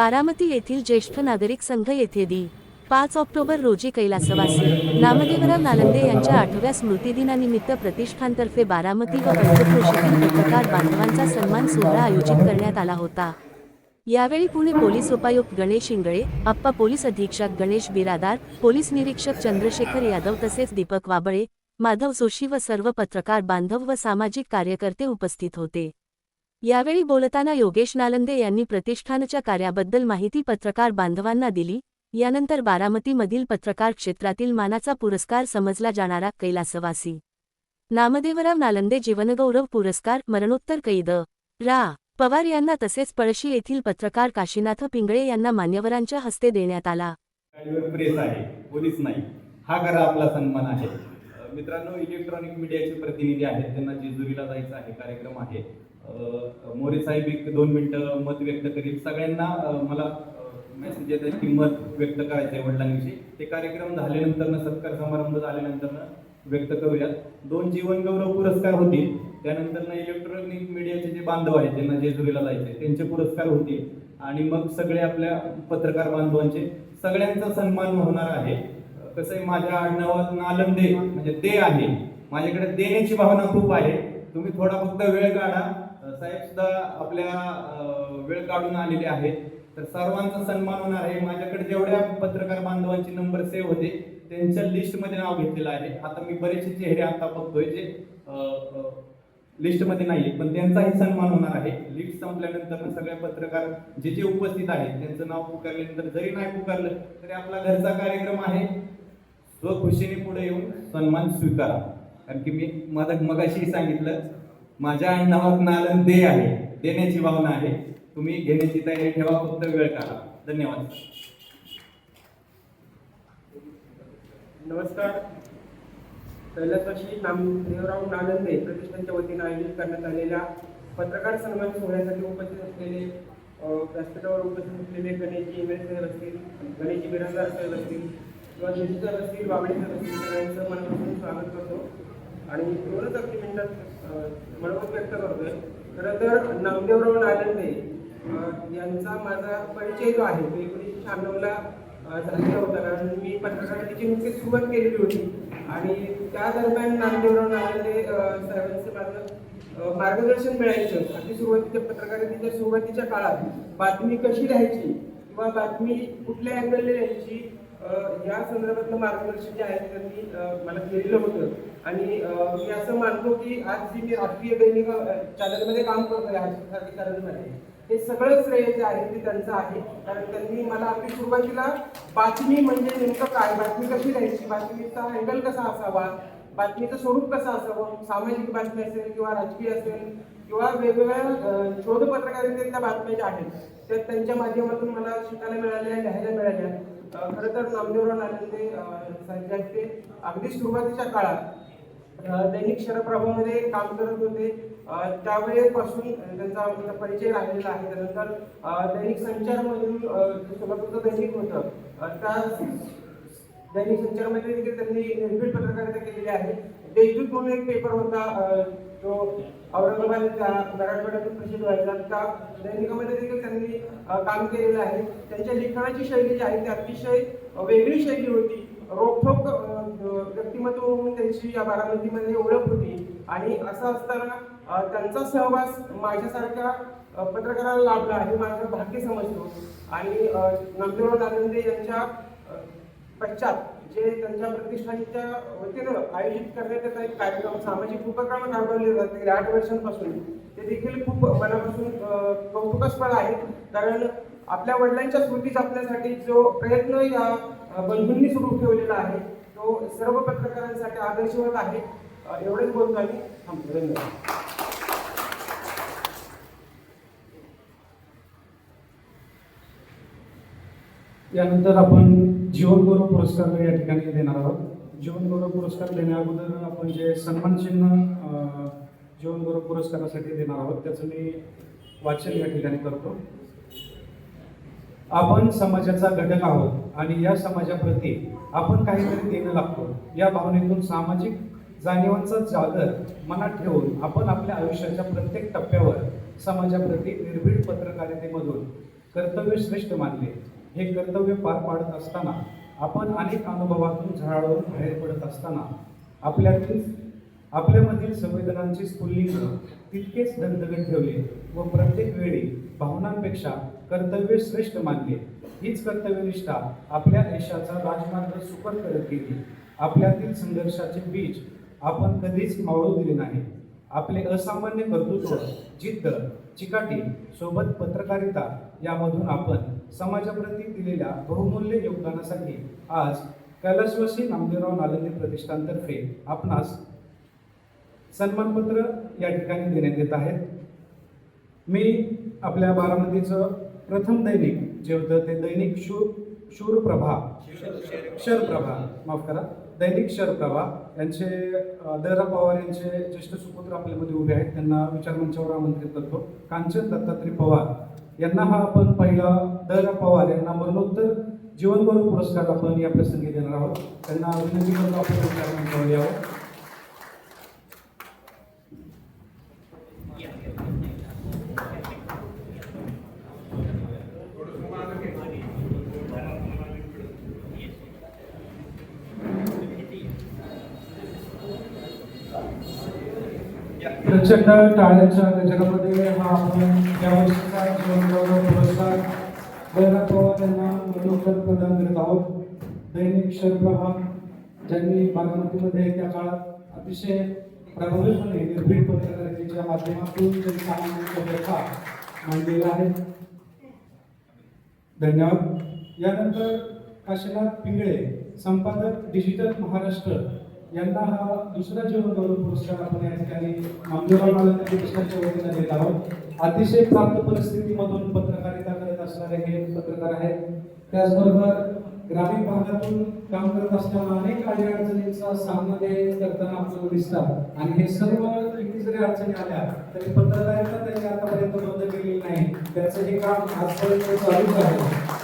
बारामती येथील ज्येष्ठ नागरिक संघ येथे दि. पाच ऑक्टोबर रोजी कैलासवासी नामदेवराव नालंदे यांच्या आठव्या स्मृतिदिनानिमित्त प्रतिष्ठानतर्फे बारामती व पंचक्रोशीतील पत्रकार बांधवांचा सन्मान सोहळा आयोजित करण्यात आला होता. यावेळी पुणे पोलीस उपायुक्त गणेश इंगळे अप्पा पोलीस अधीक्षक गणेश बिरादार पोलीस निरीक्षक चंद्रशेखर यादव तसेच दीपक वाबळे माधव जोशी व सर्व पत्रकार बांधव व सामाजिक कार्यकर्ते उपस्थित होते. यावेळी बोलताना योगेश नालंदे यांनी प्रतिष्ठानच्या कार्याबद्दल माहिती पत्रकार बांधवांना दिली. यानंतर बारामतीमधील पत्रकार क्षेत्रातील मानाचा पुरस्कार समजला जाणारा कैलासवासी. नामदेवराव नालंदे जीवनगौरव पुरस्कार मरणोत्तर कैद. रा. पवार यांना तसेच पळशी येथील पत्रकार काशीनाथ पिंगळे यांना मान्यवरांच्या हस्ते देण्यात आला. प्रेस आहे पोलीस नाही. हा खरा आपला सन्मान आहे. मित्रांनो इलेक्ट्रॉनिक मीडियाचे प्रतिनिधी आहेत त्यांना जेजुरीला जायचं आहे कार्यक्रम आहे. मोरे साहेब एक दोन मिनटं मत व्यक्त करील. सगळ्यांना मला मेसेज येत आहे की मत व्यक्त करायचं आहे वडिलांविषयी. ते कार्यक्रम झाल्यानंतर सत्कार समारंभ झाल्यानंतर व्यक्त करूयात. दोन जीवनगौरव पुरस्कार होतील. त्यानंतर इलेक्ट्रॉनिक मीडियाचे जे बांधव आहेत ज्यांना जेजुरीला जायचे त्यांचे पुरस्कार होतील. आणि मग सगळे आपल्या पत्रकार बांधवांचे सगळ्यांचा सन्मान होणार आहे. कसं आहे माझ्या आडनावात नालंदे म्हणजे दे आहे. माझ्याकडे देण्याची भावना खूप आहे. तुम्ही थोडा फक्त वेळ काढा. साहेब सुद्धा आपल्या वेळ काढून आलेले आहेत. तर सर्वांचा सन्मान होणार आहे. माझ्याकडे जेवढ्या पत्रकार बांधवांचे नंबर सेव्ह होते त्यांच्या लिस्टमध्ये नाव घेतलेलं आहे. आता मी बरेचसे चेहरे आता बघतोय जे लिस्टमध्ये नाही पण त्यांचाही सन्मान होणार आहे. लिस्ट संपल्यानंतर सगळे पत्रकार जे जे उपस्थित आहेत त्यांचं नाव पुकारल्यानंतर जरी नाही पुकारलं तरी आपला घरचा कार्यक्रम आहे. स्वखुशीने पुढे येऊन सन्मान स्वीकारा. कारण की मी मग मगाशी सांगितलं माझ्या नावात नालन दे आहे. देण्याची भावना आहे. तुम्ही घेण्याची तयारी ठेवा फक्त वेळ काढा. धन्यवाद. नमस्कार. कैलासवासी नामदेवराव नालंदे प्रतिष्ठानच्या वतीनं आयोजित करण्यात आलेल्या पत्रकार सन्मान सोहळ्यासाठी उपस्थित असलेले व्यासपीठावर उपस्थित असलेले गणेशजी एम असतील गणेशजी बिराजदार सर असतील किंवा जोशी साहेब असतील बाबळे असतील सगळ्यांचं मनापासून स्वागत करतो. आणि दोनच अगदी मिनिटात अ, मनोगत व्यक्त करतोय. खरं तर नामदेवराव नालंदे यांचा माझा परिचय जो आहे तो एकोणीसशे शहाण्णवला झालेला होता. कारण मी पत्रकारितेची नुकतीच सुरुवात केलेली होती. आणि त्या दरम्यान नामदेवराव नालंदे अ, साहेबांचं माझं मार्गदर्शन मिळायचं. अगदी सुरुवातीच्या पत्रकारितेच्या सुरुवातीच्या काळात बातमी कशी राहायची किंवा बातमी कुठल्या अँगलने राहायची या संदर्भातलं मार्गदर्शन जे आहे त्यांनी मला केलेलं होतं. आणि मी असं मानतो की आज जी मी राष्ट्रीय दैनिक चॅनलमध्ये काम करतोय आज चॅनलमध्ये हे सगळं श्रेय जे आहे ते त्यांचं आहे. कारण त्यांनी मला आपली सुरुवातीला बातमी म्हणजे नेमकं काय बातमी कशी द्यायची बातमीचा अँगल कसा असावा बातमीचं स्वरूप कसं असावं सामाजिक बातमी असेल किंवा राजकीय असेल किंवा वेगवेगळ्या अ, शोध पत्रकारितेतल्या बातम्या ज्या आहेत त्या त्यांच्या माध्यमातून मला शिकायला मिळाल्या लिहायला मिळाल्या. खरं तर नामदेवराव आलेले अ, ते अगदी सुरुवातीच्या काळात दैनिक शरप्रभामध्ये काम करत होते. त्यावेळेपासून त्यांचा आमचा परिचय लागलेला आहे. त्यानंतर दैनिक संचारमधून म्हणून जे सोलापूरचं दैनिक होतं त्या दैनिक संचारमध्ये देखील त्यांनी निर्भीड पत्रकारिता केलेली आहे. देशदूत म्हणून एक पेपर होता तो औरंगाबाद मराठवाड्यातून प्रसिद्ध व्हायचा. त्या दैनिकामध्ये देखील त्यांनी काम केलेलं आहे. त्यांच्या लिखाणाची शैली जी आहे ती अतिशय वेगळी शैली होती. रोखोक व्यक्तिमत्व म्हणून त्यांची या बारामतीमध्ये ओळख होती. आणि असं असताना त्यांचा सहवास माझ्यासारख्या पत्रकाराला लाभला हे माझं भाग्य समजतो. आणि नंदुराव नामदेवराव यांच्या पश्चात जे त्यांच्या प्रतिष्ठानच्या वतीनं आयोजित करण्यात येत एक कार्यक्रम सामाजिक उपक्रम राबवले जाते गेल्या आठ वर्षांपासून. ते देखील खूप मनापासून कौतुकास्पद आहे. कारण आपल्या वडिलांच्या स्मृती जपण्यासाठी जो प्रयत्न या बंधूंनी सुरू ठेवलेला आहे तो सर्व पत्रकारांसाठी आदर्शवत आहे. एवढेच बोलतो आम्ही धन्यवाद. यानंतर आपण जीवनगौरव पुरस्कार या ठिकाणी देणार आहोत. जीवनगौरव पुरस्कार देण्या अगोदर आपण जे सन्मान चिन्ह अं, जीवनगौरव पुरस्कारासाठी देणार आहोत त्याचं मी वाचन या ठिकाणी करतो. आपण समाजाचा घटक आहोत आणि या समाजाप्रती आपण काहीतरी देणं लागतो. या भावनेतून सामाजिक जाणीवांचा जागर मनात ठेवून आपण आपल्या आयुष्याच्या प्रत्येक टप्प्यावर समाजाप्रती निर्भीड पत्रकारितेमधून कर्तव्य श्रेष्ठ मानले. हे कर्तव्य पार पाडत असताना आपण अनेक अनुभवातून झळाळून बाहेर पडत असताना आपल्यातील आपल्यामधील संवेदनांचे स्फुल्लिंग तितकेच धगधगत ठेवले व प्रत्येक वेळी भावनांपेक्षा कर्तव्य श्रेष्ठ मानले. हीच कर्तव्यनिष्ठा आपल्या यशाचा राजमार्ग सुकर करत गेली. आपल्यातील संघर्षाचे बीज आपण कधीच मावळू दिले नाही. आपले असामान्य कर्तृत्व जिद्द चिकाटी सोबत पत्रकारिता यामधून आपण समाजाप्रती दिलेल्या बहुमूल्य योगदानासाठी आज कैलासवासी नामदेवराव नालंदे प्रतिष्ठानतर्फे आपणास सन्मानपत्र या ठिकाणी देण्यात येत आहेत. मी आपल्या बारामतीचं प्रथम दैनिक जे होतं ते दैनिक शूर शूरप्रभा शरप्रभा माफ करा दैनिक शरप्रभा यांचे दरा पवार यांचे ज्येष्ठ सुपुत्र आपल्यामध्ये उभे आहेत. त्यांना विचारमंचावर आमंत्रित करतो. कांचन दत्तात्रय पवार. यांना हा आपण पहिला दरा पवार यांना मरणोत्तर जीवनगौरव पुरस्कार आपण या प्रसंगी देणार आहोत. त्यांना अभिनंदन करतो आपण पुरस्कार यावं प्रचंड टाळ्यांच्या गजरामध्ये हा आपण या वर्षीचा जीवनगौरव पुरस्कार जयराम पवार यांना मनोरंजन प्रदान करत आहोत. दैनिक शरप्रभा ज्यांनी बारामतीमध्ये त्या काळात अतिशय प्रभावीपणे निर्भीड पत्रकारितेच्या माध्यमातून जनसामान्यांच्या व्यथा मांडलेल्या आहेत धन्यवाद. यानंतर काशीनाथ पिंगळे संपादक डिजिटल महाराष्ट्र. यांना हा दुसरा जीवनगौरव पुरस्कार आपण या ठिकाणी नामदेवराव वतीने देत आहोत. अतिशय प्राप्त परिस्थितीमधून पत्रकारिता करत असणारे हे पत्रकार आहेत. त्याचबरोबर ग्रामीण भागातून काम करत असताना अनेक अडचणींचा सामना ते करताना आपल्याला दिसतात. आणि हे सर्व किती जरी अडचणी आल्या तरी पत्रकारिता त्यांनी आतापर्यंत बंद केलेली नाही. त्याचं हे काम आजपर्यंत चालूच आहे.